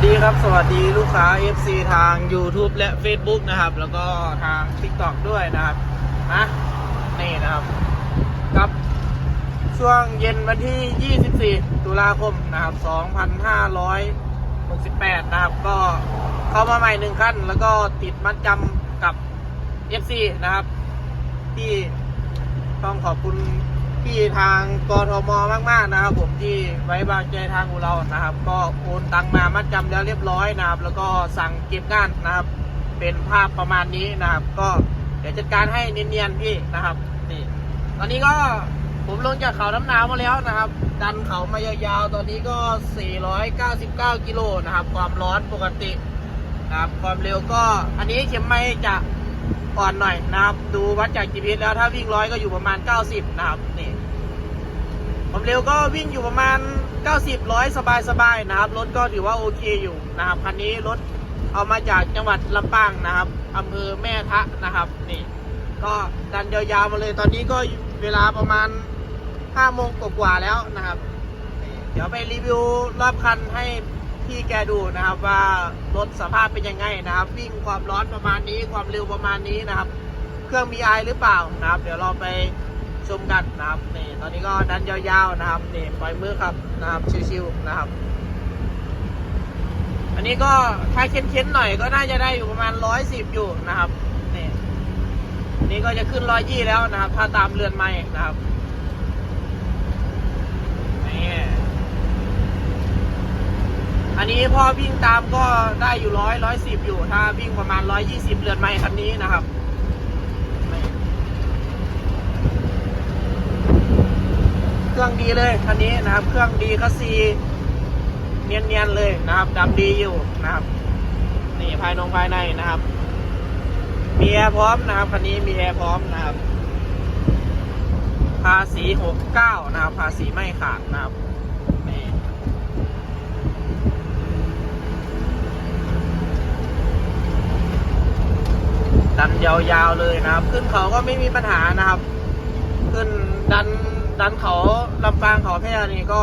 สดีครับ สวัสดีลูกค้า FC ทาง YouTube และ Facebook นะครับ แล้วก็ทาง TikTok ด้วยนะครับนะนี่นะครับ กับช่วงเย็นวันที่ 24 ตุลาคมนะครับ 2568 นะครับ ก็เข้ามาใหม่หนึ่งขั้น แล้วก็ติดมัดจำกับ FC นะครับ ที่ต้องขอบคุณ ที่ทางกทมมากๆนะครับ ผมที่ไว้วางใจทางของเรานะครับ ก็โอนตังมามัดจำแล้วเรียบร้อยนะครับ แล้วก็สั่งเก็บงานนะครับ เป็นภาพประมาณนี้นะครับ ก็เดี๋ยวจัดการให้เนียนๆพี่นะครับนี่ตอนนี้ก็ผมลงจากเขาน้ำหนาวมาแล้วนะครับ ดันเขามายาวๆ ตอนนี้ก็ 499 กิโลนะครับ ความร้อนปกตินะครับ ความเร็วก็ อันนี้เข็มไม่จะ ก่อนหน่อยนะครับ ดูวัดจาก GPS แล้วถ้าวิ่งร้อยก็อยู่ประมาณ 90 นะครับนี่ความเร็วก็วิ่งอยู่ประมาณ 90ร้อยสบายๆนะครับ รถก็ถือว่าโอเคอยู่นะครับคันนี้รถเอามาจากจังหวัดลำปางนะครับอำเภอแม่ทะนะครับ นี่ ก็ดันยาวๆมาเลยตอนนี้ก็เวลาประมาณ5โมงกว่าๆแล้วนะครับ เดี๋ยวไปรีวิวรอบคันให้ พี่แกดูนะครับว่ารถสภาพเป็นยังไงนะครับ วิ่งความร้อนประมาณนี้ความเร็วประมาณนี้นะครับ เครื่องมีไอหรือเปล่านะครับ เดี๋ยวเราไปชมกันนะครับนี่ตอนนี้ก็ดันยาวๆนะครับนี่ปล่อยมือครับนะครับชิวๆนะครับ อันนี้ก็ถ้าเค้นๆหน่อยก็น่าจะได้อยู่ประมาณร้อยสิบอยู่นะครับนี่นนี้ก็จะขึ้นร้อยยี่แล้วนะครับ ถ้าตามเรือนไม้นะครับนี่ อันนี้พอวิ่งตามก็ได้อยู่ร้อยร้อยสิบอยู่ถ้าวิ่งประมาณร้อยยี่สิบเรือนไม้คันนี้นะครับเครื่องดีเลยคันนี้นะครับ เครื่องดีคัสซีเนียนๆเลยนะครับดำดีอยู่นะครับ นี่ภายนงภายในนะครับมีแอร์พร้อมนะครับคันนี้มีแอร์พร้อมนะครับภาษีหกเก้านะครับภาษีไม่ขาดนะครับนี่ ดันยาวๆเลยนะครับ ขึ้นเขาก็ไม่มีปัญหานะครับ ขึ้นดันดันเขาลำปางเขาแพร่นี่ก็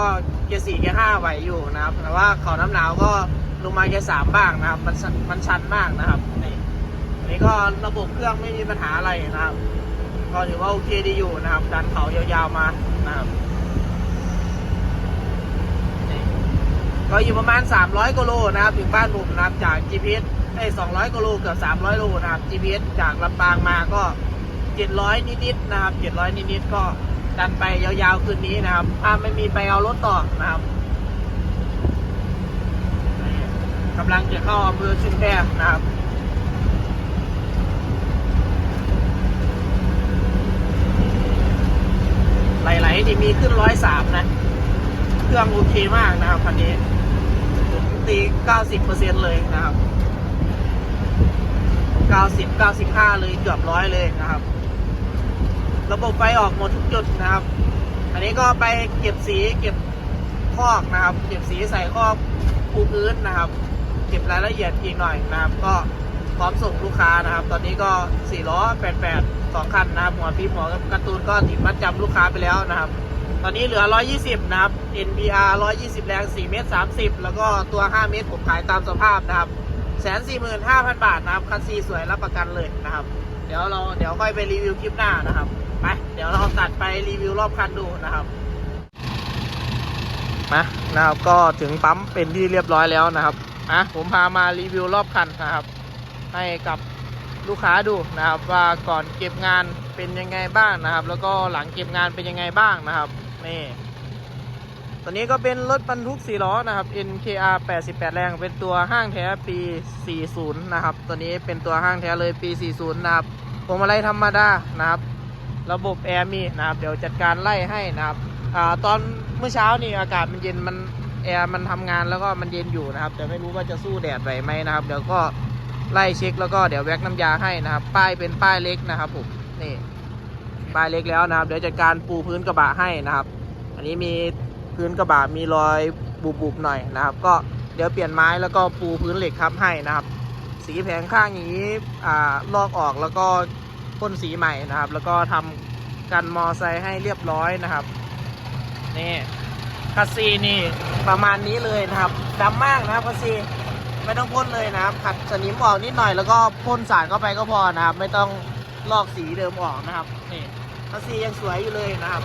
เกียร์สี่เกียร์ห้าไหวอยู่นะครับ แต่ว่าเขาน้ำหนาวก็ลงมาเกียร์สามบ้างนะครับ มันชันมันชันมากนะครับนี่นนี้ก็ระบบเครื่องไม่มีปัญหาอะไรนะครับ ก็ถือว่าโอเคดีอยู่นะครับ ดันเขายาวๆมานะครับนี่ก็อยู่ประมาณ 300กิโลนะครับ ถึงบ้านผมนะครับจาก GPS ไอ้200กิโลเกือบ300โลนะครับ GPS จากลำปางมาก็ 700 นิดๆนะครับ 700 นิดๆก็ดันไปยาวๆคืนนี้นะครับถ้าไม่มีไปเอารถต่อนะครับกำลังจะเข้าอำเภอชุมแพนะครับไหลๆนี่มีขึ้นร้อยสามนะ เครื่องโอเคมากนะครับคันนี้ผมตีเก้าสิบเปอร์เซ็นเลยนะครับ เก้าสิบเก้าสิบห้าเลยเกือบร้อยเลยนะครับ ระบบไฟออกหมดทุกจุดนะครับ อันนี้ก็ไปเก็บสีเก็บคอกนะครับ เก็บสีใส่คอกปูพื้นนะครับ เก็บรายละเอียดอีกหน่อยนะครับ ก็พร้อมส่งลูกค้านะครับ ตอนนี้ก็สี่ล้อแปดแปดสองคันนะครับ หัวปีหัวการ์ตูนก็ติดมัดจำลูกค้าไปแล้วนะครับ ตอนนี้เหลือ 120 นะครับ NBR 120 แรง 4 เมตร 30 แล้วก็ตัว 5 เมตรผมขายตามสภาพนะครับ แสนสี่หมื่นห้าพันบาทนะครับคันซีสวยรับประกันเลยนะครับ เดี๋ยวเราเดี๋ยวค่อยไปรีวิวคลิปหน้านะครับไปเดี๋ยวเราตัดไปรีวิวรอบคันดูนะครับมานะครับก็ถึงปั๊มเป็นที่เรียบร้อยแล้วนะครับอะผมพามารีวิวรอบคันนะครับ ให้กับลูกค้าดูนะครับ ว่าก่อนเก็บงานเป็นยังไงบ้างนะครับ แล้วก็หลังเก็บงานเป็นยังไงบ้างนะครับนี่ ตัวนี้ก็เป็นรถบรรทุก4ล้อนะครับ NKR 88 แรง เป็นตัวห้างแท้ปี 40 นะครับ ตัวนี้เป็นตัวห้างแท้เลยปี 40 นะครับพวงมาลัยธรรมดานะครับ ระบบแอร์มีนะครับ เดี๋ยวจัดการไล่ให้นะครับอตอนเมื่อเช้านี่อากาศมันเย็นมันแอร์มันทำงานแล้วก็มันเย็นอยู่นะครับ แต่ไม่รู้ว่าจะสู้แดดไหวไหมนะครับ เดี๋ยวก็ไล่เช็คแล้วก็เดี๋ยวแว็กน้ำยาให้นะครับ ป้ายเป็นป้ายเล็กนะครับผมนี่ป้ายเล็กแล้วนะครับ เดี๋ยวจัดการปูพื้นกระบะให้นะครับ อันนี้มี พื้นกระบะมีรอยบุบๆหน่อยนะครับ ก็เดี๋ยวเปลี่ยนไม้แล้วก็ปูพื้นเหล็กทับให้นะครับ สีแผงข้างอย่างนี้อ่าลอกออกแล้วก็พ่นสีใหม่นะครับ แล้วก็ทำกันมอไซค์ให้เรียบร้อยนะครับนี่คัสซีนี่ประมาณนี้เลยนะครับดำมากนะครับคัสซีไม่ต้องพ่นเลยนะครับขัดสนิมออกนิดหน่อยแล้วก็พ่นสารเข้าไปก็พอนะครับ ไม่ต้องลอกสีเดิมออกนะครับนี่คัสซียังสวยอยู่เลยนะครับ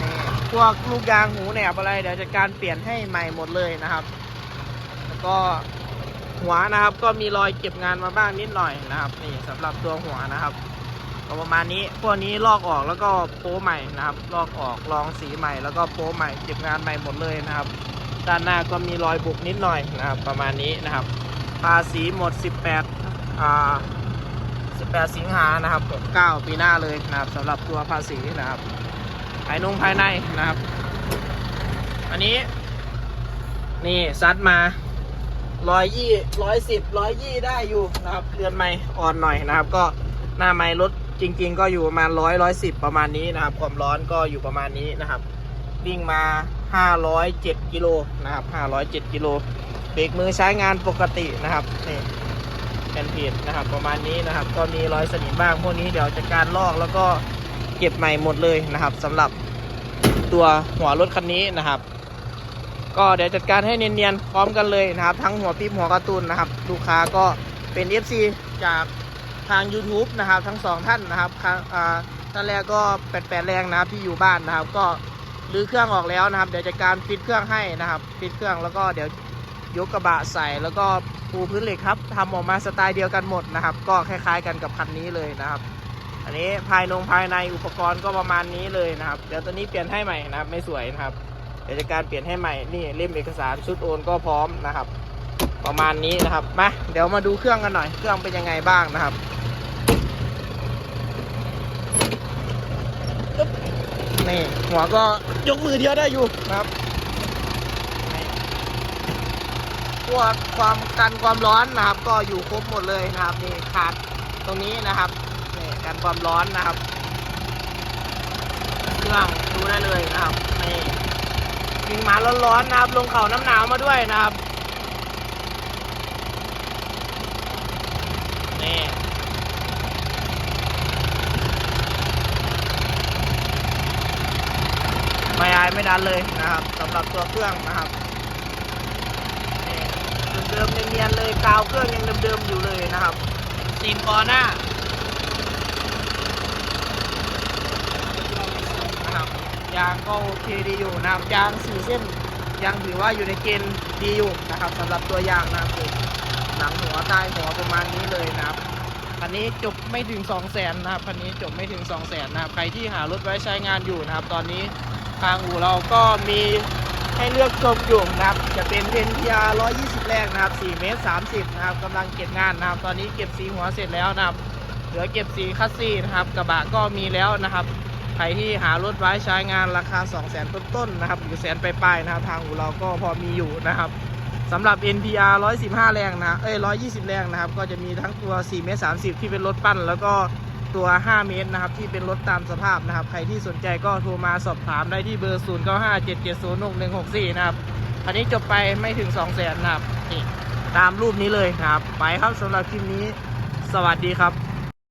นี่ พวกลูกยางหูแหนบอะไรเดี๋ยวจัดการเปลี่ยนให้ใหม่หมดเลยนะครับ แล้วก็หัวนะครับ ก็มีรอยเก็บงานมาบ้างนิดหน่อยนะครับ นี่สำหรับตัวหัวนะครับก็ประมาณนี้พวกนี้ลอกออกแล้วก็โป้ใหม่นะครับ ลอกออกลองสีใหม่ แล้วก็โป้ใหม่เก็บงานใหม่หมดเลยนะครับ ด้านหน้าก็มีรอยบุกนิดหน่อยนะครับ ประมาณนี้นะครับภาษีหมด 18อ่า18 สิงหานะครับ69ปีหน้าเลยนะครับสำหรับตัวภาษีนะครับ ภายนงภายในนะครับ อันนี้ นี่ซัดมาร้อยยี่ร้อยสิบร้อยยี่ได้อยู่นะครับเรือนไม่อ่อนหน่อยนะครับ ก็หน้าไม้รถจริง ๆ ก็อยู่ประมาณร้อยร้อยสิบประมาณนี้นะครับ ความร้อนก็อยู่ประมาณนี้นะครับ วิ่งมาห้าร้อยเจ็ดกิโลนะครับห้าร้อยเจ็ดกิโลเบรกมือใช้งานปกตินะครับนี่แผ่นผิดนะครับประมาณนี้นะครับ ก็มีรอยสนิมบ้างพวกนี้เดี๋ยวจัดการลอกแล้วก็ เก็บใหม่หมดเลยนะครับสำหรับตัวหัวรถคันนี้นะครับ ก็เดี๋ยวจัดการให้เนียนๆพร้อมกันเลยนะครับ ทั้งหัวปี๊บหัวการ์ตูนนะครับ ลูกค้าก็เป็น FC จากทาง YouTube นะครับ ทั้งสองท่านนะครับท่านแรกก็แปดแปดแรงนะครับที่อยู่บ้านนะครับ ก็รื้อเครื่องออกแล้วนะครับ เดี๋ยวจัดการฟิตเครื่องให้นะครับ ฟิตเครื่องแล้วก็เดี๋ยวยกกระบะใส่แล้วก็ปูพื้นเหล็กครับทำออกมาสไตล์เดียวกันหมดนะครับ ก็คล้าย ๆ กันกับคันนี้เลยนะครับ อันนี้ภายนงภายในอุปกรณ์ก็ประมาณนี้เลยนะครับ เดี๋ยวตัวนี้เปลี่ยนให้ใหม่นะครับ ไม่สวยนะครับ เดี๋ยวจะการเปลี่ยนให้ใหม่ นี่เล่มเอกสารชุดโอนก็พร้อมนะครับ ประมาณนี้นะครับ มาเดี๋ยวมาดูเครื่องกันหน่อย เครื่องเป็นยังไงบ้างนะครับนี่หัวก็ยกมือเดียวได้อยู่นะครับนี่พวกความกันความร้อนนะครับ ก็อยู่ครบหมดเลยนะครับนี่ขาดตรงนี้นะครับ กันความร้อนนะครับ เครื่องดูได้เลยนะครับนี่วิ่งมาร้อนๆนะครับ ลงเขาน้ำหนาวมาด้วยนะครับนี่ไม่อายไม่ดันเลยนะครับสำหรับตัวเครื่องนะครับนี่เดิมๆเนียนๆเลยกาวเครื่องยังเดิมๆอยู่เลยนะครับซีนคอหน้านะครับ ยางก็โอเคดีอยู่นะครับยางสี่เส้นยังถือว่าอยู่ในเกณฑ์ดีอยู่นะครับสำหรับตัวยางนะครับหลังหัวใต้หัวประมาณนี้เลยนะครับคันนี้จบไม่ถึง2 0 0แสนนะครับคันนี้จบไม่ถึง2 0 0แสนนะครับใครที่หารถไว้ใช้งานอยู่นะครับ ตอนนี้ทางอู่เราก็มีให้เลือกชมอยู่นะครับ จะเป็นเพนทียา120 แรกนะครับ4เมตร30นะครับกำลังเก็บงานนะครับ ตอนนี้เก็บสีหัวเสร็จแล้วนะครับ เหลือเก็บสีคัสซีนะครับ กระบะก็มีแล้วนะครับ ใครที่หารถไว้ใช้งานราคา 2 0 0 0 0 0ต้นๆนะครับหรือแสนปลายๆนะครับทางอู่เราก็พอมีอยู่นะครับสำหรับ NPR 115 แรงนะเอ้ย120 แรงนะครับ ก็จะมีทั้งตัว 4 เมตร 30 ที่เป็นรถปั้น แล้วก็ตัว 5 เมตรนะครับ ที่เป็นรถตามสภาพนะครับ ใครที่สนใจก็โทรมาสอบถามได้ที่เบอร์ 0 9 5 7 7 0 6 1 6 4 นะครับ อันนี้จบไปไม่ถึง 2 0 0แสนนะครับ ตามรูปนี้เลยนะครับ ไปครับสำหรับคลิปนี้ สวัสดีครับ